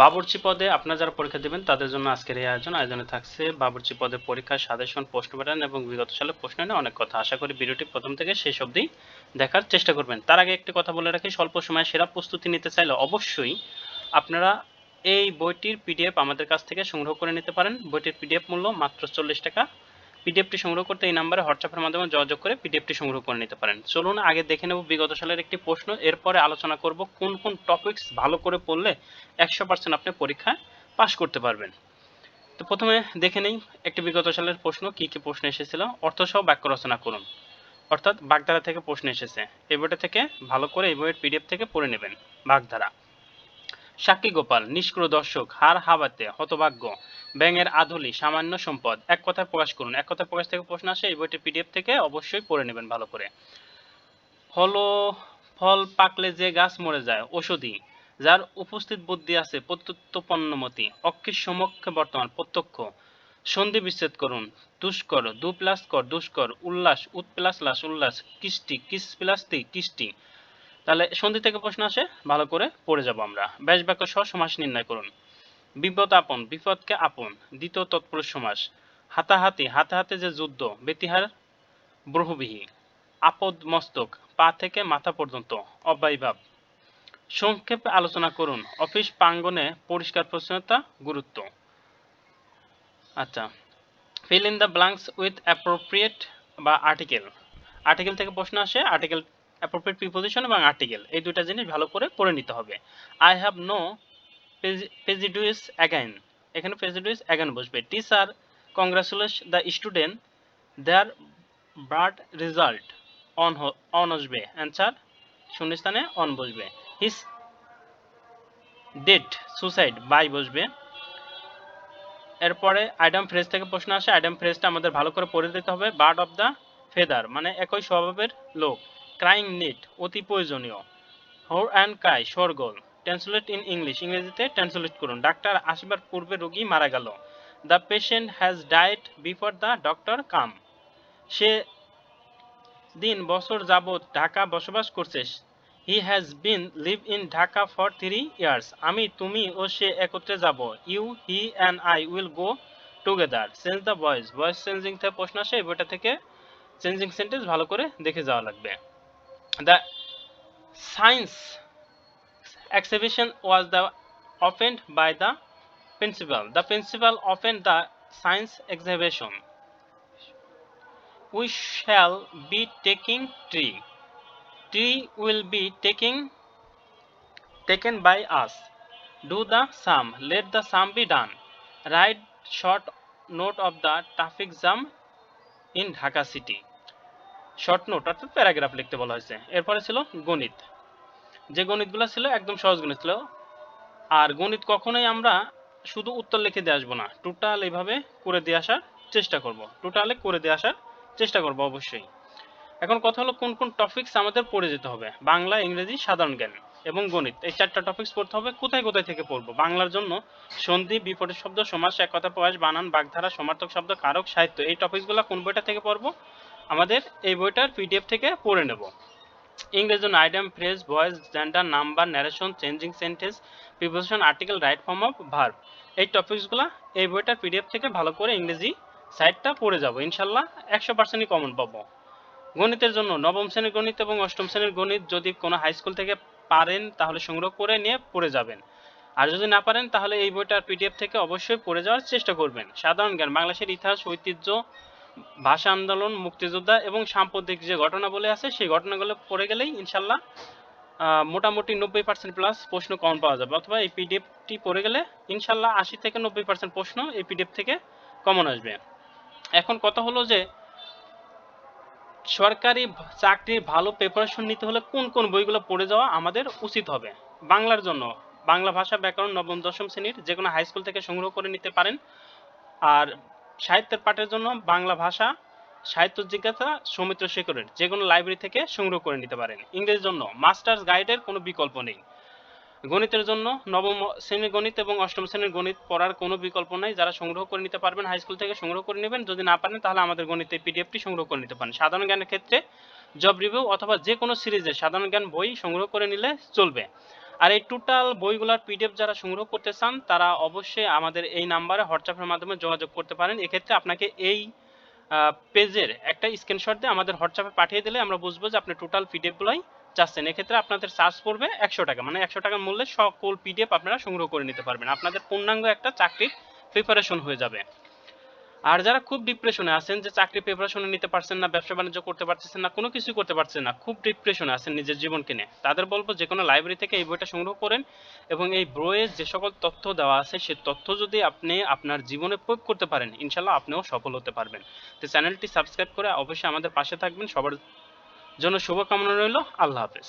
বাবুর্চি পদে আপনারা যারা পরীক্ষা দেবেন, তাদের জন্য আজকের এই আয়োজন আয়োজনে থাকছে বাবুর্চি পদে পরীক্ষার সাজেশন, প্রশ্ন প্যাটার্ন এবং বিগত সালে প্রশ্ন নিয়ে অনেক কথা। আশা করি ভিডিওটি প্রথম থেকে শেষ অবধি দেখার চেষ্টা করবেন। তার আগে একটি কথা বলে রাখি, স্বল্প সময়ে সেরা প্রস্তুতি নিতে চাইলে অবশ্যই আপনারা এই বইটির পিডিএফ আমাদের কাছ থেকে সংগ্রহ করে নিতে পারেন। বইটির পিডিএফ মূল্য মাত্র চল্লিশ টাকা। পিডিএফটি সংগ্রহ করতে এই নাম্বারে হোয়াটসঅ্যাপের মাধ্যমে যোগাযোগ করে পিডিএফটি সংগ্রহ করে নিতে পারেন। চলুন আগে দেখে নেব বিগত সালের একটি প্রশ্ন। এরপরে আলোচনা করব কোন কোন টপিকস ভালো করে পড়লে একশো পার্সেন্ট আপনি পরীক্ষায় পাশ করতে পারবেন। তো প্রথমে দেখে নেই একটি বিগত সালের প্রশ্ন, কি কি প্রশ্ন এসেছিল? অর্থসহ বাক্য রচনা করুন। অর্থাৎ বাগধারা থেকে প্রশ্ন এসেছে। এই বইটা থেকে ভালো করে এই বইয়ের পিডিএফ থেকে পড়ে নেবেন। বাগধারা। সাক্ষী গোপাল, নিষ্ক্রিয় দর্শক, হার হাবাতে হতভাগ্য। ব্যাঙের আধুলি, সামান্য সম্পদ। এক কথায় প্রকাশ করুন। এক কথায় প্রকাশ থেকে প্রশ্ন আসে, এই বইটি পিডিএফ থেকে অবশ্যই পড়ে নেবেন ভালো করে। ফল ফল পাকলে যে গাছ মরে যায়, ঔষধি। যার উপস্থিত বুদ্ধি আছে, প্রত্যুত্তপন্নমতি। অক্ষের সমক্ষে বর্তমান প্রত্যক্ষ। সন্ধি বিচ্ছেদ করুন। দুষ্কর দু প্লাস কর দুষ্কর, উল্লাস উৎ প্লাস লাস উল্লাস, কিষ্টি কিস প্লাস তি কিষ্টি তাহলে সন্ধি থেকে প্রশ্ন আসে, ভালো করে পড়ে যাব আমরা। ব্যাস বাক্য সহ সমাস নির্ণয় করুন। বিপদ আপন, বিপদকে আপন, দ্বিতীয় তৎপুরুষ সমাস। হাতাহাতি হাতে হাতে যে যুদ্ধ, বেতিহার ব্রহবিহী আপদ মস্তক, পা থেকে মাথা পর্যন্ত, অব্যয়ভাব। সংক্ষেপে আলোচনা করুন, অফিস প্রাঙ্গনে পরিষ্কার পরিচ্ছন্নতা গুরুত্ব। আচ্ছা fill in the blanks with appropriate বা আর্টিকেল আর্টিকেল থেকে প্রশ্ন আসে আর্টিকেল অ্যাপ্রোপ্রিয়েট প্রিপোজিশন এবং আর্টিকেল এই দুইটা জিনিস ভালো করে পড়ে নিতে হবে। I have no prejudice against এখানে প্রেজিডিউস অ্যাগাইন বসবে। Teacher congratulate the student their bright result on on আসবে। অ্যান্সার শূন্যস্থানে অন বসবে। হিস ডেট সুসাইড বাই বসবে। এরপরে আইডাম ফ্রেজ থেকে প্রশ্ন আসে। আইডাম ফ্রেজটা আমাদের ভালো করে পড়ে দিতে হবে। বার্ড অফ দ্য ফেদার মানে একই স্বভাবের লোক। ক্রাইং নিট অতি প্রয়োজনীয়। হোর অ্যান্ড ক্রাই সরগোল ট্রান্সলেট ইন ইংলিশ ইংরেজিতে ট্রান্সলেট করুন। ডাক্তার আসবার পূর্বে রোগী মারা গেল। The patient has died before the doctor come সে দিন বছর যাবৎ ঢাকা বসবাস করছে। He has been live in Dhaka for three years আমি, তুমি ও সে একত্রে যাব। You he and I will go together change the voice voice changing থেকে প্রশ্ন আসে, বইটা থেকে চেঞ্জিং সেন্টেন্স ভালো করে দেখে যাওয়া লাগবে। The science exhibition was the opened by the principal. The principal opened the science exhibition. We shall be taking tree. Tree will be taking taken by us. Do the sum. Let the sum be done. Write short note of the traffic jam in Dhaka city. Short note অর্থাৎ paragraph লিখতে বলা হয়েছে। এরপরে ছিল গণিত। যে গণিতগুলো ছিল একদম সহজ গণিত ছিল। আর গণিত কখনোই আমরা শুধু উত্তর লিখে দিয়ে আসব না। টোটাল এইভাবে করে দিয়ে আসার চেষ্টা করব। টোটালে করে দিয়ে আসার চেষ্টা করব অবশ্যই। এখন কথা হলো কোন কোন টপিকস আমাদের পড়ে যেতে হবে। বাংলা, ইংরেজি, সাধারণ জ্ঞান এবং গণিত। এই চারটা টপিকস পড়তে হবে কোথায় কোথায় থেকে পড়ব? বাংলার জন্য সন্ধি, বিপরীত শব্দ সমাস এক কথা বানান, বাগধারা, সমার্থক শব্দ, কারক, সাহিত্য এই টপিকসগুলো কোন বইটা থেকে পড়ব? আমাদের এই বইটার পিডিএফ থেকে পড়ে নেব। ইংরেজি জন্য item, phrase, voice, gender, number narration changing sentence preposition article right form of verb এই টপিকসগুলো এই বইটার পিডিএফ থেকে ভালো করে ইংরেজি সাইটটা পড়ে যাব। ইনশাল্লাহ একশো পার্সেন্টই কমন পাবো। গণিতের জন্য নবম শ্রেণির গণিত এবং অষ্টম শ্রেণির গণিত যদি কোনো হাই স্কুল থেকে পারেন তাহলে সংগ্রহ করে নিয়ে পড়ে যাবেন। আর যদি না পারেন তাহলে এই বইটার পিডিএফ থেকে অবশ্যই পড়ে যাওয়ার চেষ্টা করবেন। সাধারণ জ্ঞান, বাংলাদেশের ইতিহাস, ঐতিহ্য ভাষা আন্দোলন, মুক্তিযোদ্ধা এবং সাম্প্রতিক যে ঘটনাবলী আছে, সেই ঘটনাগুলো পড়ে গেলেই ইনশাল্লাহ মোটামুটি নব্বই পার্সেন্ট প্লাস প্রশ্ন কমন পাওয়া যাবে। অথবা এই পিডিএফটি পড়ে গেলে ইনশাল্লাহ আশি থেকে নব্বই পার্সেন্ট প্রশ্ন এই পিডিএফ থেকে কমন আসবে। এখন কথা হলো যে, সরকারি চাকরির ভালো প্রিপারেশন নিতে হলে কোন কোন বইগুলো পড়ে যাওয়া আমাদের উচিত হবে? বাংলার জন্য। বাংলা ভাষা ব্যাকরণ নবম দশম শ্রেণির যে কোনো হাই স্কুল থেকে সংগ্রহ করে নিতে পারেন। আর সাহিত্যের পাঠের জন্য বাংলা ভাষা, সাহিত্য জিজ্ঞাসা, সৌমিত্র শেখরের যে কোনো লাইব্রেরি থেকে সংগ্রহ করে নিতে পারেন। ইংরেজির জন্য মাস্টার্স গাইডের কোনো বিকল্প নেই। গণিতের জন্য নবম শ্রেণির গণিত এবং অষ্টম শ্রেণির গণিত পড়ার কোনো বিকল্প নেই। যারা সংগ্রহ করে নিতে পারবেন হাই স্কুল থেকে সংগ্রহ করে নেবেন। যদি না পারেন, তাহলে আমাদের গণিতের পিডিএফটি সংগ্রহ করে নিতে পারেন। সাধারণ জ্ঞানের ক্ষেত্রে জব রিভিউ অথবা যে কোনো সিরিজের সাধারণ জ্ঞান বই সংগ্রহ করে নিলে চলবে। আর এই টোটাল বইগুলোর পিডিএফ যারা সংগ্রহ করতে চান, তারা অবশ্যই আমাদের এই নাম্বারে হোয়াটসঅ্যাপের মাধ্যমে যোগাযোগ করতে পারেন। এক্ষেত্রে আপনাকে এই পেজের একটা স্ক্রিনশট দিয়ে আমাদের হোয়াটসঅ্যাপে পাঠিয়ে দিলে আমরা বুঝব যে আপনি টোটাল পিডিএফগুলোই চাচ্ছেন। এক্ষেত্রে আপনাদের চার্জ পড়বে একশো টাকা। মানে একশো টাকার মূল্যে সকল পিডিএফ আপনারা সংগ্রহ করে নিতে পারবেন। আপনাদের পূর্ণাঙ্গ একটা চাকরির প্রিপারেশন হয়ে যাবে। আর যারা খুব ডিপ্রেশনে আছেন, যে চাকরি প্রিপারেশনে নিতে পারছেন না, ব্যবসা বাণিজ্য করতে পারতেছেন না, কোনো কিছু করতে পারছেন না, খুব ডিপ্রেশনে আছেন নিজের জীবনকে নিয়ে। তাদের বলব যে কোনো লাইব্রেরি থেকে এই বইটা সংগ্রহ করেন এবং এই বইয়ে যে সকল তথ্য দেওয়া আছে, সে তথ্য যদি আপনি আপনার জীবনে প্রয়োগ করতে পারেন ইনশাল্লাহ আপনিও সফল হতে পারবেন। তো চ্যানেলটি সাবস্ক্রাইব করে অবশ্যই আমাদের পাশে থাকবেন। সবার জন্য শুভকামনা রইল। আল্লাহ হাফেজ।